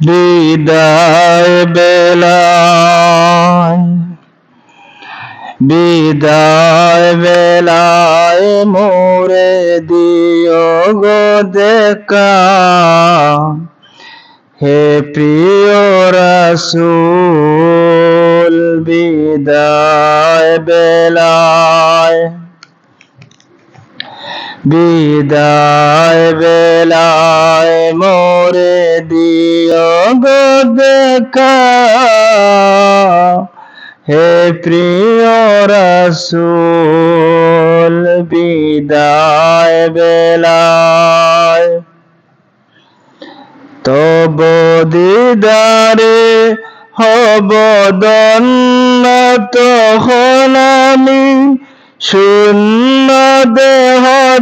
বিদায় বেলায় বিদায় বেলায় মোরে দিও গো হে প্রিয় রসুল, বিদায় বেলায় বিদায় বেলায় মোরে দেখা হে প্রিয় রসুল বিদায় বেলায়। তব দিদারে হব দন্ন তখন আমি শূন্য দেহ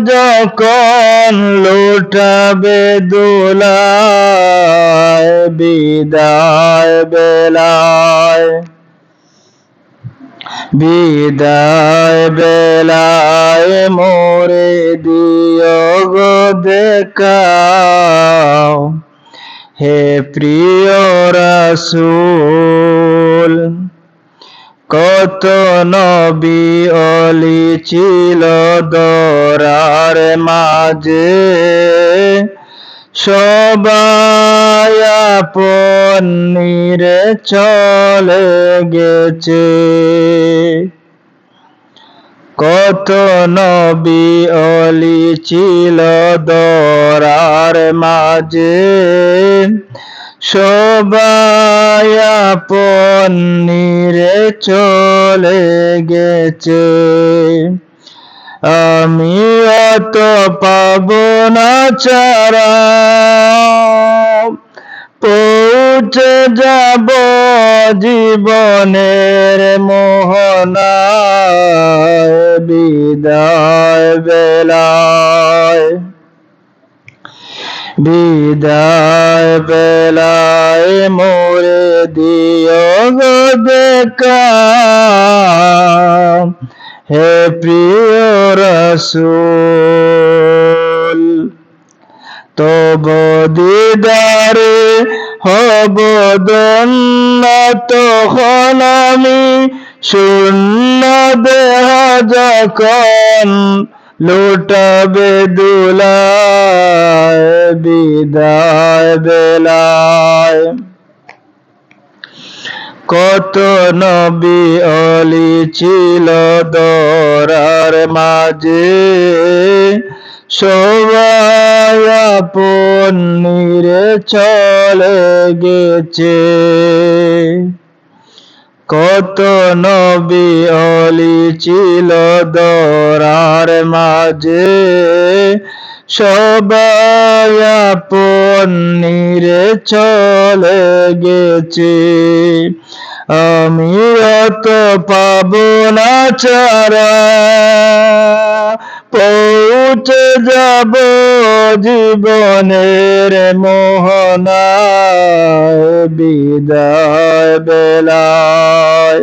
যখন লুটাবে দোলায় বিদায় বেলায়। বিদায় বেলায় মোরে দিও গো হে প্রিয় রসুল কত নবী অলি ছিল দরার মাঝে। সবাই আপনিরে চলে গেছে। কত নবী অলি ছিল দরার মাঝে। সবাই আপনিরে চলে গেছে। আমি অত পাব না চারা পৌঁছে যাব জীবনের মোহনা বিদায় বেলায়। বিদায় বেলায় মোরে দিও গো দেখা। হে প্রিয় রসুল, তব দিদারে হব তখন আমি শূন্য দেহ যখন লুটাবে দুলায় বিদায় বেলায়। কত নবী অলি ছিল দরার মাঝে। সবাই চলে গেছে। কত নবী অলি ছিল দরার মাঝে সবাই আপনিরে চলে গেছে। আমি অত পাব না চারা পৌঁছে যাব জীবনের মোহনায়, বিদায় বেলায়।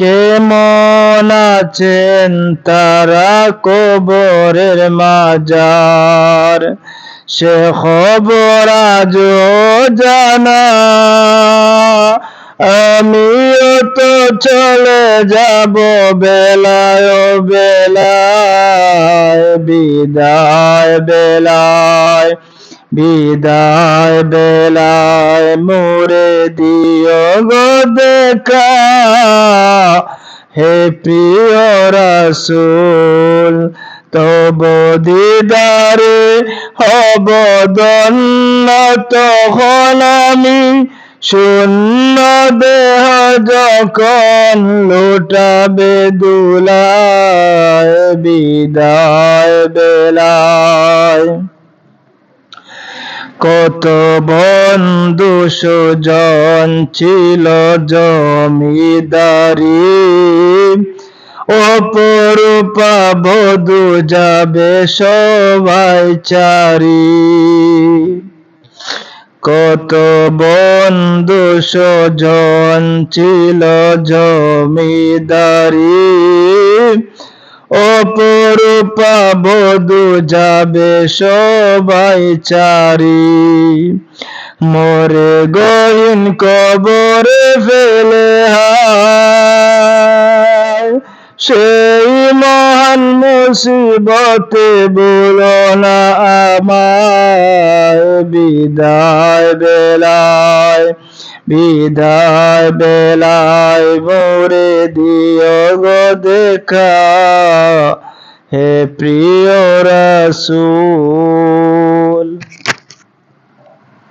কেমন আছেন তারা কবরের মাজার? সে খবর আজ জানা। আমিও তো চলে যাব বেলায় বেলায়, বিদায় বেলায়। বিদায় বেলায় মোরে দিও গো দেখা। হে প্রিয় রসুল, তব দিদারে হব দন্ন তখন আমি। শূন্য দেহ যখন লুটাবে দুলায়, বিদায় বেলায়। কত বন্ধু সুজন ছিল জমিদারি। অপরূপা বধু যাবে সবাই চারি। কত বন্ধু সজন ছিল জমিদারি। অপরূপা বধু যাবে সবাই চারি। মরে গহীন কবরে ফেলে সেই মহান মুসিবতে বলো না আমায়। বিদায় বেলায় বিদায় বেলায় মোরে দিও গো দেখা। হে প্রিয় রসূল।